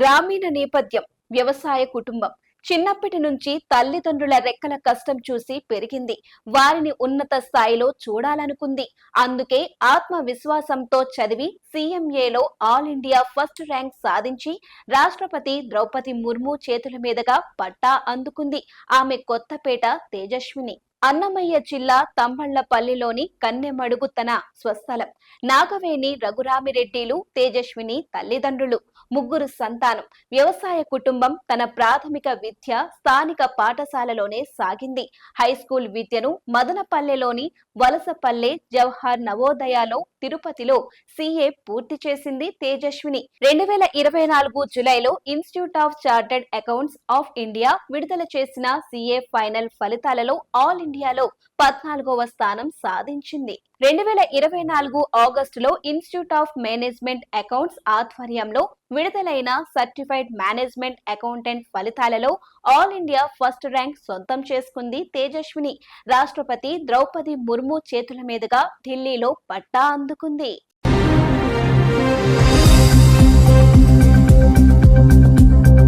గ్రామీణ నేపథ్యం వ్యవసాయ కుటుంబం. చిన్నప్పటి నుంచి తల్లిదండ్రుల రెక్కల కష్టం చూసి పెరిగింది. వారిని ఉన్నత స్థాయిలో చూడాలనుకుంది. అందుకే ఆత్మవిశ్వాసంతో చదివి సీఎంఏలో ఆల్ ఇండియా ఫస్ట్ ర్యాంక్ సాధించి రాష్ట్రపతి ద్రౌపది ముర్ము చేతుల మీదుగా పట్టా అందుకుంది. ఆమె కొత్తపేట తేజస్విని. అన్నమయ్య జిల్లా తంబళ్ళపల్లిలోని కన్నెమడుగు తన స్వస్థలం. నాగవేణి రఘురామిరెడ్డిలు తేజస్విని తల్లిదండ్రులు ముగ్గురు సంతానం. వ్యవసాయ కుటుంబం తన ప్రాథమిక విద్య స్థానిక పాఠశాలలోనే సాగింది. హై స్కూల్ విద్యను మదనపల్లెలోని వలసపల్లె జవహర్ నవోదయాలో తిరుపతిలో సిఏ పూర్తి చేసింది తేజస్విని. రెండు వేల ఇరవై నాలుగు జులైలో institute of chartered accounts of India విడుదల చేసిన సిఏ ఫైనల్ ఫలితాలలో ఆల్ ఇండియాలో పద్నాలుగవ స్థానం సాధించింది. రెండు వేల ఇరవై నాలుగు ఆగస్టులో ఇన్స్టిట్యూట్ ఆఫ్ మేనేజ్మెంట్ అకౌంట్స్ ఆధ్వర్యంలో విడుదలైన సర్టిఫైడ్ మేనేజ్మెంట్ అకౌంటెంట్ ఫలితాలలో ఆల్ ఇండియా ఫస్ట్ ర్యాంక్ సొంతం చేసుకుంది తేజస్విని. రాష్ట్రపతి ద్రౌపది ముర్ము చేతుల మీదుగా ఢిల్లీలో పట్టా అందుకుంది.